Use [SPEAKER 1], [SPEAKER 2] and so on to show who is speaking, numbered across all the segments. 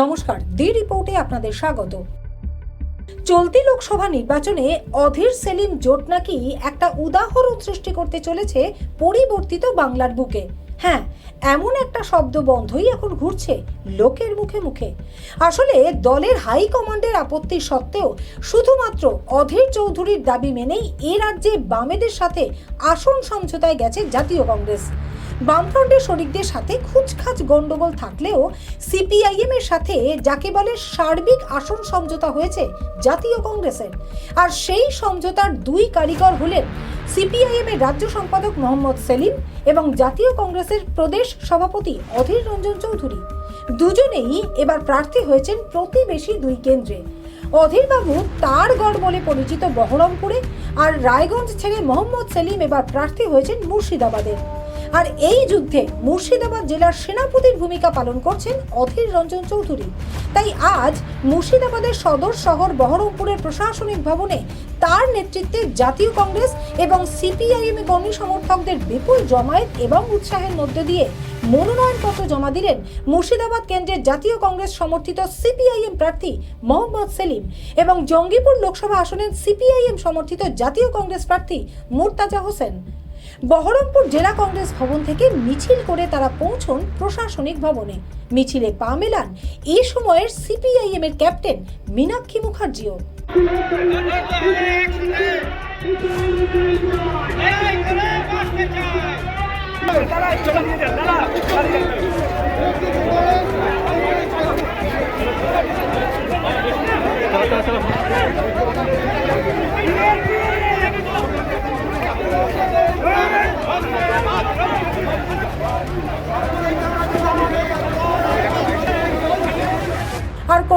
[SPEAKER 1] নমস্কার দি রিপোর্টে আপনাদের স্বাগত। চলতি লোকসভা নির্বাচনে অধীর সেলিম জোট নাকি একটা উদাহরণ সৃষ্টি করতে চলেছে পরিবর্তিত বাংলার বুকে। হ্যাঁ এমন একটা শব্দ বন্ধই এখন ঘুরছে লোকের মুখে মুখে। আসলে দলের হাই কমান্ডের আপত্তি সত্ত্বেও শুধুমাত্র অধীর চৌধুরীর দাবি মেনেই এ রাজ্যে বামেদের সাথে আসন সমঝোতায় গেছে জাতীয় কংগ্রেস। বামফ্রন্টের শরিকদের সাথে খুচখাচ গন্ডগোল থাকলেও সিপিআইএম এর সাথে যাকে বলে সার্বিক আসন সমঝোতা হয়েছে জাতীয় কংগ্রেসের। আর সেই সমঝোতার দুই কারিগর হলেন সিপিআইএম এর রাজ্য সম্পাদক মোহাম্মদ সেলিম এবং জাতীয় কংগ্রেসের প্রদেশ সভাপতি অধীর রঞ্জন চৌধুরী। দুজনেই এবার প্রার্থী হয়েছেন প্রতিবেশী দুই কেন্দ্রে। অধীরবাবু তার গড় বলে পরিচিত বহরমপুরে আর রায়গঞ্জ ছেড়ে মোহাম্মদ সেলিম এবার প্রার্থী হয়েছেন মুর্শিদাবাদে। আর এই যুদ্ধে মুর্শিদাবাদ জেলার সেনাপতির ভূমিকা পালন করছেন অধীর রঞ্জন চৌধুরী। তাই আজ মুর্শিদাবাদের সদর শহর বহরমপুরের প্রশাসনিক ভবনে তার নেতৃত্বে জাতীয় কংগ্রেস এবং সিপিআইএম কর্মী সমর্থকদের বিপুল জমায়েত এবং উৎসাহের মধ্যে দিয়ে মনোনয়নপত্র জমা দিলেন মুর্শিদাবাদ কেন্দ্রের জাতীয় কংগ্রেস সমর্থিত সিপিআইএম প্রার্থী মোহাম্মদ সেলিম এবং জঙ্গিপুর লোকসভা আসনের সিপিআইএম সমর্থিত জাতীয় কংগ্রেস প্রার্থী মুর্তাজা হোসেন। বহরমপুর জেলা কংগ্রেস ভবন থেকে মিছিল করে তারা পৌঁছন প্রশাসনিক ভবনে মিছিলে পা মেলান এ সময়ের সিপিআইএম এর ক্যাপ্টেন মীনাক্ষী মুখার্জিও আর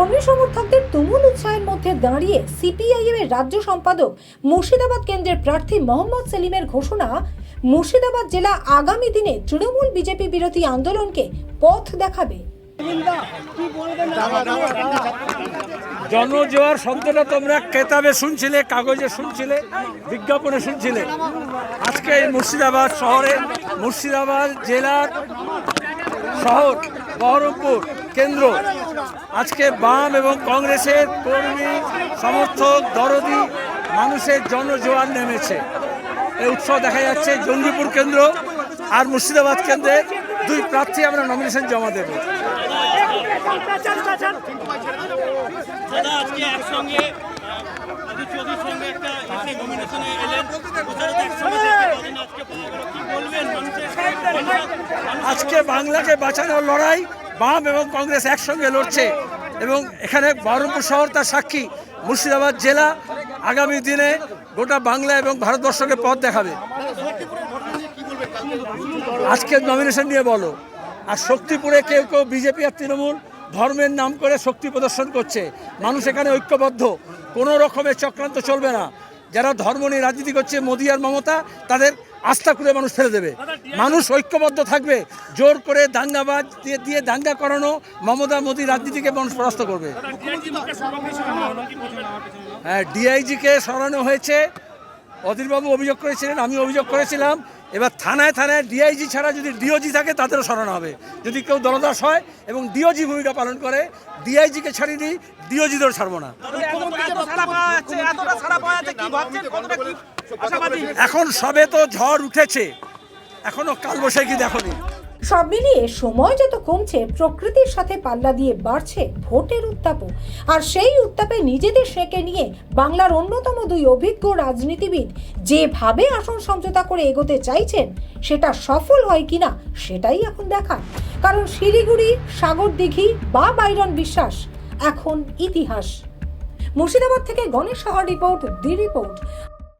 [SPEAKER 1] কর্মী সমর্থকদের তুমুল উৎসাহের মধ্যে দাঁড়িয়ে সিপিআইএম এর রাজ্য সম্পাদক মুর্শিদাবাদ কেন্দ্রের প্রার্থী মোহাম্মদ সেলিমের ঘোষণা, মুর্শিদাবাদ জেলা আগামী দিনে তৃণমূল বিজেপি বিরোধী আন্দোলনকে পথ দেখাবে।
[SPEAKER 2] জনজোয়ার শব্দটা তোমরা কেতাবে শুনছিলে, কাগজে শুনছিলে, বিজ্ঞাপনে শুনছিলে। আজকে এই মুর্শিদাবাদ শহরে, মুর্শিদাবাদ জেলার শহর, বহরমপুর কেন্দ্র আজকে বাম এবং কংগ্রেসের কর্মী সমর্থক দরদি মানুষের জনজোয়ার নেমেছে। এই উৎসব দেখা যাচ্ছে জঙ্গিপুর কেন্দ্র আর মুর্শিদাবাদ কেন্দ্রে। দুই প্রার্থী আমরা নমিনেশন জমা দেবো।
[SPEAKER 3] আজকে
[SPEAKER 2] বাংলাকে বাঁচানোর লড়াই বাম এবং কংগ্রেস একসঙ্গে লড়ছে। এবং এখানে বহরমপুর শহর তার সাক্ষী। মুর্শিদাবাদ জেলা আগামী দিনে গোটা বাংলা এবং ভারতবর্ষকে পথ দেখাবে। আজকে নমিনেশন নিয়ে বলো। আর শক্তিপুরে কেউ কেউ বিজেপি আর তৃণমূল ধর্মের নাম করে শক্তি প্রদর্শন করছে। মানুষ এখানে ঐক্যবদ্ধ। কোনো রকমের চক্রান্ত চলবে না। যারা ধর্ম নিয়ে রাজনীতি করছে মোদী আর মমতা, তাদের আস্থা করে মানুষ ফেলে দেবে। মানুষ ঐক্যবদ্ধ থাকবে, জোর করে দাঙ্গাবাজ দিয়ে দিয়ে দাঙ্গা করানো মমতা মোদী রাজনীতিকে মানুষ পরাস্ত করবে। হ্যাঁ ডিআইজিকে সরানো হয়েছে। অধীরবাবু অভিযোগ করেছিলেন, আমি অভিযোগ করেছিলাম। এবার থানায় থানায় ডিআইজি ছাড়া যদি ডিওজি থাকে, তাদেরও সরানো হবে। যদি কেউ দলদাস হয় এবং ডিওজি ভূমিকা পালন করে, ডিআইজিকে ছাড়িয়ে দিই ডিওজিদেরও ছাড়বো না। এখন সবে তো ঝড় উঠেছে। এখনও কালবৈশাখী দেখনি।
[SPEAKER 1] সব মিলিয়ে সময় যত কমছে প্রকৃতির সাথে পাল্লা দিয়ে বাড়ছে ভোটের উত্তাপও। আর সেই উত্তাপে নিজেদের সেঁকে নিয়ে বাংলার অন্যতম দুই অভিজ্ঞ রাজনীতিবিদ যেভাবে আসন সমঝোতা করে এগোতে চাইছেন সেটা সফল হয় কিনা সেটাই এখন দেখার। কারণ শিলিগুড়ি সাগর দিঘি বা বাইরন বিশ্বাস এখন ইতিহাস। মুর্শিদাবাদ থেকে গণেশ শহর রিপোর্ট দি রিপোর্ট।